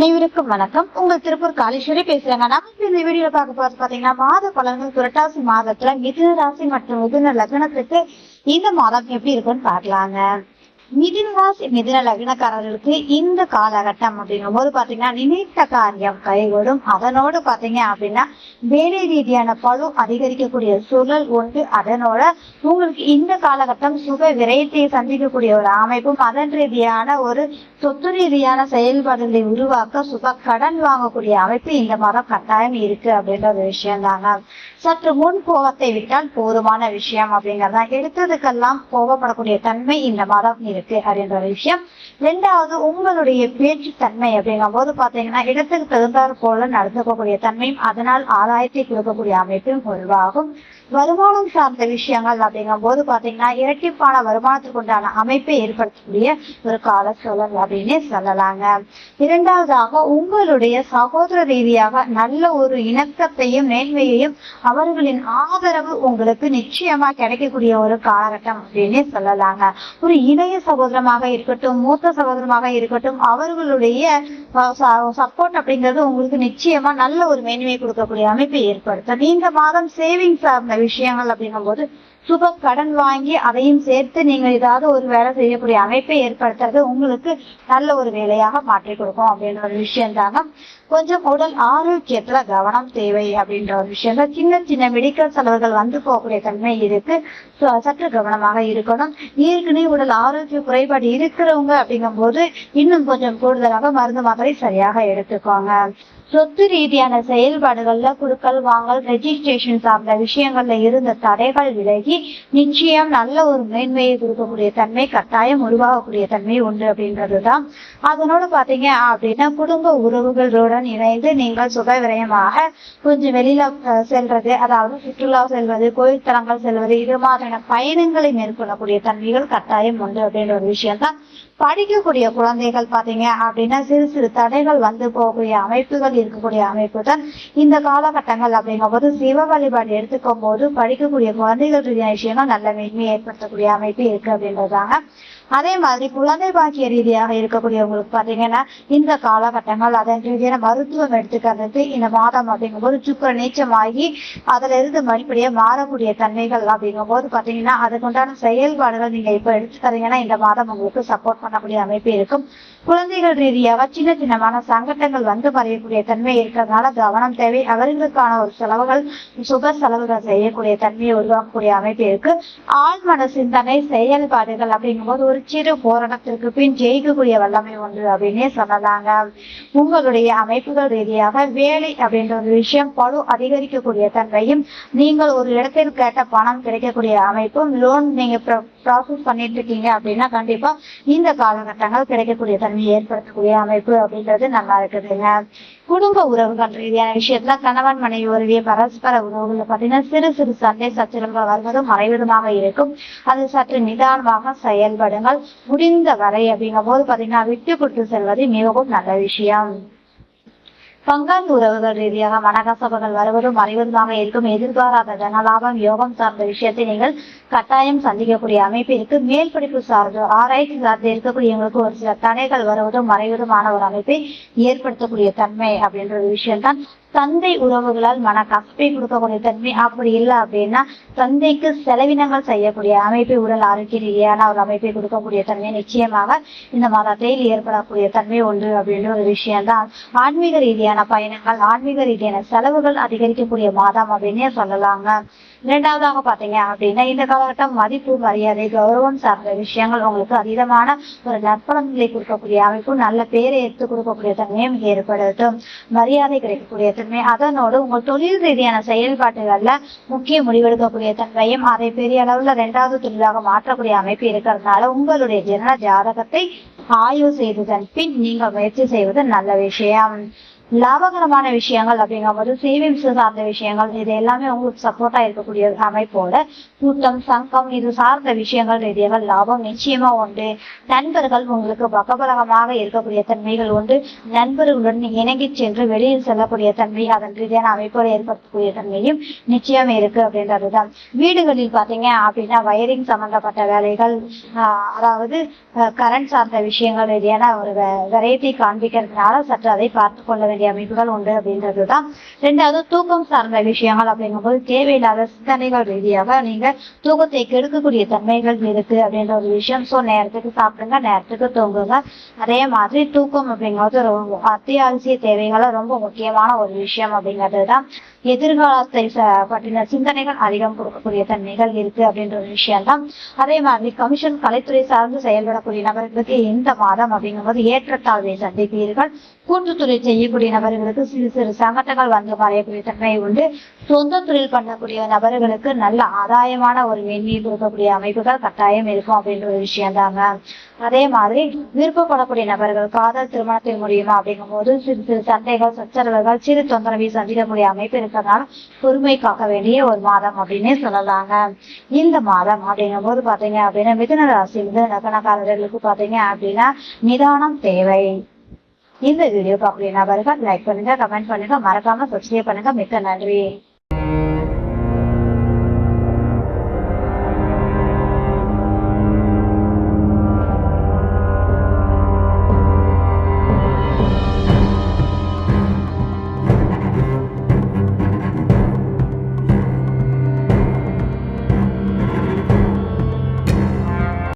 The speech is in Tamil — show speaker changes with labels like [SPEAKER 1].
[SPEAKER 1] அனைவருக்கும் வணக்கம். உங்கள் திருப்பூர் காளீஸ்வரி பேசுறாங்க. நம்ம இந்த வீடியோ பார்க்க போறது பாத்தீங்கன்னா மாத பலன்கள் புரட்டாசி மாதத்துல மிதுன ராசி மற்றும் மிதுன லக்னத்துக்கு இந்த மாதம் எப்படி இருக்குன்னு பாக்கலாங்க மிதுன ராசி மிதுன லக்னக்காரர்களுக்கு இந்த காலகட்டம் அப்படிங்கும் போது பாத்தீங்கன்னா நினைத்த காரியம் கைகூடும். அதனோடு பாத்தீங்க அப்படின்னா வேலை ரீதியான பழு அதிகரிக்கக்கூடிய சூழல் உண்டு. அதனோட உங்களுக்கு இந்த காலகட்டம் சுக விரயத்தை சந்திக்கக்கூடிய ஒரு அமைப்பும் அதன் ரீதியான ஒரு சொத்து ரீதியான செயல்பாடுகளை உருவாக்க சுப கடன் வாங்கக்கூடிய அமைப்பு இந்த மாதம் கட்டாயம் இருக்கு அப்படின்ற ஒரு விஷயம் தாங்க சற்று முன் கோபத்தை விட்டால் போதுமான விஷயம் அப்படிங்கறதா எடுத்ததுக்கெல்லாம் கோபப்படக்கூடிய தன்மை இந்த மாதம் இருக்கு அப்படின்ற ஒரு விஷயம். ரெண்டாவது உங்களுடைய பேச்சு தன்மை அப்படிங்கும் போது பாத்தீங்கன்னா இடத்துக்கு தகுந்தாற் போல நடந்துக்கக்கூடிய தன்மையும் அதனால் ஆதாயத்தை கொடுக்கக்கூடிய அமைப்பும் உருவாகும். வருமானம் சார்ந்த விஷயங்கள் அப்படிங்கும் போது பாத்தீங்கன்னா இரட்டிப்பான வருமானத்துக்கு உண்டான அமைப்பை ஏற்படுத்தக்கூடிய ஒரு கால சூழல் அப்படின்னே சொல்லலாங்க. இரண்டாவதாக உங்களுடைய சகோதர ரீதியாக நல்ல ஒரு இணக்கத்தையும் நேர்மையையும் அவர்களின் ஆதரவு உங்களுக்கு நிச்சயமா கிடைக்கக்கூடிய ஒரு காலகட்டம் அப்படின்னே சொல்லலாங்க. ஒரு இளைய சகோதரமாக இருக்கட்டும் மூத்த சகோதரமாக இருக்கட்டும் அவர்களுடைய சப்போர்ட் அப்படிங்கிறது உங்களுக்கு நிச்சயமா நல்ல ஒரு மேன்மையை கொடுக்கக்கூடிய அமைப்பை ஏற்படுத்தும் இந்த மாதம் சேவிங்ஸ் சார்ந்த விஷயங்கள் அப்படிங்கும் போது சுப கடன் வாங்கி அதையும் சேர்த்து நீங்கள் ஏதாவது ஒரு வேலை செய்யக்கூடிய அமைப்பை ஏற்படுத்துறது உங்களுக்கு நல்ல ஒரு வேலையாக மாற்றி கொடுக்கும் அப்படின்ற ஒரு விஷயம் தாங்க கொஞ்சம் உடல் ஆரோக்கியத்துல கவனம் தேவை அப்படின்ற ஒரு விஷயம் தான் சின்ன சின்ன மெடிக்கல் செலவுகள் வந்து போகக்கூடிய தன்மை இருக்கு. சற்று கவனமாக இருக்கணும். ஏற்கனவே உடல் ஆரோக்கிய குறைபாடு இருக்கிறவங்க அப்படிங்கும் போது இன்னும் கொஞ்சம் கூடுதலாக மருந்து மாத்திரை சரியாக எடுத்துக்கோங்க. சொத்து ரீதியான செயல்பாடுகள்ல குடுக்கல் வாங்கல் ரெஜிஸ்ட்ரேஷன் சார்ந்த விஷயங்கள்ல இருந்த தடைகள் விலகி நிச்சயம் நல்ல ஒரு மேன்மையை கொடுக்கக்கூடிய தன்மை கட்டாயம் உருவாகக்கூடிய தன்மை உண்டு அப்படின்றதுதான். அதனோட பாத்தீங்க அப்படின்னா குடும்ப உறவுகளுடன் இணைந்து நீங்கள் சுக விரயமாக கொஞ்சம் வெளியில செல்றது அதாவது சுற்றுலா செல்வது கோயில் தலங்கள் செல்வது இது மாதிரியான பயணங்களை மேற்கொள்ளக்கூடிய தன்மைகள் கட்டாயம் உண்டு அப்படின்ற ஒரு விஷயம் தான் படிக்கக்கூடிய குழந்தைகள் பாத்தீங்க அப்படின்னா சிறு சிறு தடைகள் வந்து போகக்கூடிய அமைப்புகள் இருக்கக்கூடிய அமைப்பு தான் இந்த காலகட்டங்கள் அப்படிங்கும்போது சிவ வழிபாடு எடுத்துக்கும் போது படிக்கக்கூடிய குழந்தைகள் ரீதியான விஷயங்கள் நல்ல மேன்மையை ஏற்படுத்தக்கூடிய அமைப்பு இருக்கு அப்படின்றதாங்க அதே மாதிரி குழந்தை பாக்கிய ரீதியாக இருக்கக்கூடியவங்களுக்கு பாத்தீங்கன்னா இந்த காலகட்டங்கள் அதன் ரீதியான மருத்துவம் எடுத்துக்கிறது இந்த மாதம் அப்படிங்கும்போது சுக்கர நீச்சமாகி அதுல இருந்து மறுபடியும் மாறக்கூடிய தன்மைகள் அப்படிங்கும்போது பாத்தீங்கன்னா அதுக்குண்டான செயல்பாடுகள் நீங்க இப்ப எடுத்துக்கிறீங்கன்னா இந்த மாதம் உங்களுக்கு சப்போர்ட் பண்ணக்கூடிய அமைப்பு இருக்கும். குழந்தைகள் ரீதியாக சின்ன சின்னமான சங்கட்டங்கள் வந்து மறையக்கூடிய தன்மை இருக்கிறதுனால கவனம் தேவை. அவர்களுக்கான ஒரு செலவுகள் சுப செலவுகள் செய்யக்கூடிய தன்மையை உருவாக்கக்கூடிய அமைப்பு இருக்கு. ஆழ்மன சிந்தனை செயல்பாடுகள் அப்படிங்கும்போது ஒரு சிறு போராட்டத்திற்கு பின் ஜெயிக்கக்கூடிய வல்லமை ஒன்று அப்படின்னே சொல்லலாங்க. உங்களுடைய அமைப்புகள் ரீதியாக வேலை அப்படின்ற ஒரு விஷயம் பழு அதிகரிக்கக்கூடிய தன்மையும் நீங்கள் ஒரு இடத்தில் கேட்ட பணம் கிடைக்கக்கூடிய அமைப்பும் லோன் நீங்க ப்ராசஸ் பண்ணிட்டு இருக்கீங்க அப்படின்னா கண்டிப்பா இந்த காலகட்டங்கள் கிடைக்கக்கூடிய தன்மையை ஏற்படுத்தக்கூடிய அமைப்பு அப்படின்றது நல்லா இருக்குதுங்க. குடும்ப உறவுகள் ரீதியான விஷயத்துல கணவன் மனைவி உறவிய பரஸ்பர உறவுகள் பாத்தீங்கன்னா சிறு சிறு சண்டை சச்சரவுகள் வருவதும் மறைவதுமாக இருக்கும். அது சற்று நிதானமாக செயல்படுங்கள். முடிந்த வரை அப்படிங்கும் போது பாத்தீங்கன்னா விட்டு கொடுத்து செல்வது மிகவும் நல்ல விஷயம். பங்காளி உறவுகள் ரீதியாக மனக்கசப்புகள் வருவதும் மறைவதுமாக இருக்கும். எதிர்பாராத தனலாபம் யோகம் சார்ந்த விஷயத்தை நீங்கள் கட்டாயம் சந்திக்கக்கூடிய அமைப்பு இருக்கு. மேல் படிப்பு சார்ந்து ஆராய்ச்சி சார்ந்து இருக்கக்கூடிய எங்களுக்கு ஒரு சில தடைகள் வருவதும் மறைவதுமான ஒரு அமைப்பை ஏற்படுத்தக்கூடிய தன்மை அப்படின்ற ஒரு விஷயம்தான் தந்தை உறவுகளால் மன கசப்பை கொடுக்கக்கூடிய தன்மை அப்படி இல்லை அப்படின்னா தந்தைக்கு செலவினங்கள் செய்யக்கூடிய அமைப்பை உடல் ஆரோக்கிய ரீதியான ஒரு அமைப்பை கொடுக்கக்கூடிய தன்மை நிச்சயமாக இந்த மாதத்தில் ஏற்படக்கூடிய தன்மை உண்டு அப்படின்ற ஒரு விஷயம்தான். ஆன்மீக ரீதியான பயணங்கள் ஆன்மீக ரீதியான செலவுகள் அதிகரிக்கக்கூடிய மாதம் அப்படின்னே சொல்லலாங்க. இரண்டாவதாக பாத்தீங்க அப்படின்னா இந்த காலகட்டம் மதிப்பு மரியாதை கௌரவம் சார்ந்த விஷயங்கள் உங்களுக்கு அதீதமான ஒரு நற்பலன்களை கொடுக்கக்கூடிய அமைப்பு நல்ல பேரை எடுத்து கொடுக்கக்கூடிய தன்மையும் ஏற்படுத்தும். மரியாதை கிடைக்கக்கூடிய தன்மை அதனோடு உங்கள் தொழில் ரீதியான செயல்பாட்டுகள்ல முக்கிய முடிவெடுக்கக்கூடிய தன்மையும் அதை பெரிய அளவுல இரண்டாவது தொழிலாக மாற்றக்கூடிய அமைப்பு இருக்கிறதுனால உங்களுடைய ஜன ஜாதகத்தை ஆய்வு செய்ததன் பின் நீங்கள் முயற்சி செய்வது நல்ல விஷயம். லாபகரமான விஷயங்கள் அப்படிங்கும்போது சேவிங்ஸ் சார்ந்த விஷயங்கள் இது எல்லாமே உங்களுக்கு சப்போர்ட்டா இருக்கக்கூடிய அமைப்போட கூட்டம் சங்கம் இது சார்ந்த விஷயங்கள் ரீதியாக லாபம் நிச்சயமா உண்டு. நண்பர்கள் உங்களுக்கு பக்கபலகமாக இருக்கக்கூடிய தன்மைகள் உண்டு. நண்பர்களுடன் இணங்கி சென்று வெளியில் செல்லக்கூடிய தன்மை அதன் ரீதியான அமைப்போடு ஏற்படுத்தக்கூடிய தன்மையும் நிச்சயம் இருக்கு அப்படின்றதுதான். வீடுகளில் பாத்தீங்க அப்படின்னா வயரிங் சம்பந்தப்பட்ட வேலைகள் ஆஹ் அதாவது கரண்ட் சார்ந்த விஷயங்கள் ரீதியான ஒரு வெரைட்டி காண்பிக்கிறதுனால சற்று அதை பார்த்து கொள்ள வேண்டும் வேண்டிய அமைப்புகள் உண்டு அப்படின்றதுதான். ரெண்டாவது தூக்கம் சார்ந்த விஷயங்கள் அப்படிங்கும்போது தேவையில்லாத சிந்தனைகள் ரீதியாக நீங்க தூக்கத்தை கெடுக்கக்கூடிய தன்மைகள் இருக்கு அப்படின்ற ஒரு விஷயம். சோ நேரத்துக்கு சாப்பிடுங்க நேரத்துக்கு தூங்குங்க. அதே மாதிரி தூக்கம் அப்படிங்கிறது ரொம்ப அத்தியாவசிய தேவைகளை ரொம்ப முக்கியமான ஒரு விஷயம் அப்படிங்கிறது தான் எதிர்காலத்தை பற்றின சிந்தனைகள் அதிகம் கொடுக்கக்கூடிய தன்மைகள் இருக்கு அப்படின்ற ஒரு விஷயம் தான் அதே மாதிரி கமிஷன் கலைத்துறை சார்ந்து செயல்படக்கூடிய நபர்களுக்கு இந்த மாதம் அப்படிங்கும்போது ஏற்றத்தாழ்வை சந்திப்பீர்கள். கூட்டுத்தொழில் செய்யக்கூடிய நபர்களுக்கு சிறு சிறு சங்கடங்கள் வந்து மறையக்கூடிய தன்மை உண்டு. சொந்த தொழில் பண்ணக்கூடிய நபர்களுக்கு நல்ல ஆதாயமான ஒரு வெந்நீர் கொடுக்கக்கூடிய அமைப்புகள் கட்டாயம் இருக்கும் அப்படின்ற ஒரு விஷயம் தாங்க அதே மாதிரி விருப்பப்படக்கூடிய நபர்கள் காதல் திருமணத்தை முடியுமா அப்படிங்கும்போது சிறு சிறு சண்டைகள் சச்சரவுகள் சிறு தொந்தரவை சந்திக்கக்கூடிய அமைப்பு இருக்கிறதுனால பொறுமை காக்க வேண்டிய ஒரு மாதம் அப்படின்னே சொல்லலாங்க. இந்த மாதம் அப்படிங்கும் போது பாத்தீங்க அப்படின்னா மிதுன ராசி மிதுன லக்கணக்காரர்களுக்கு பாத்தீங்க அப்படின்னா நிதானம் தேவை. இந்த வீடியோ பார்க்கக்கூடிய நபர்கள் லைக் பண்ணுங்க கமெண்ட் பண்ணுங்க மறக்காம சப்ஸ்கிரைப் பண்ணுங்க. மிக்க நன்றி.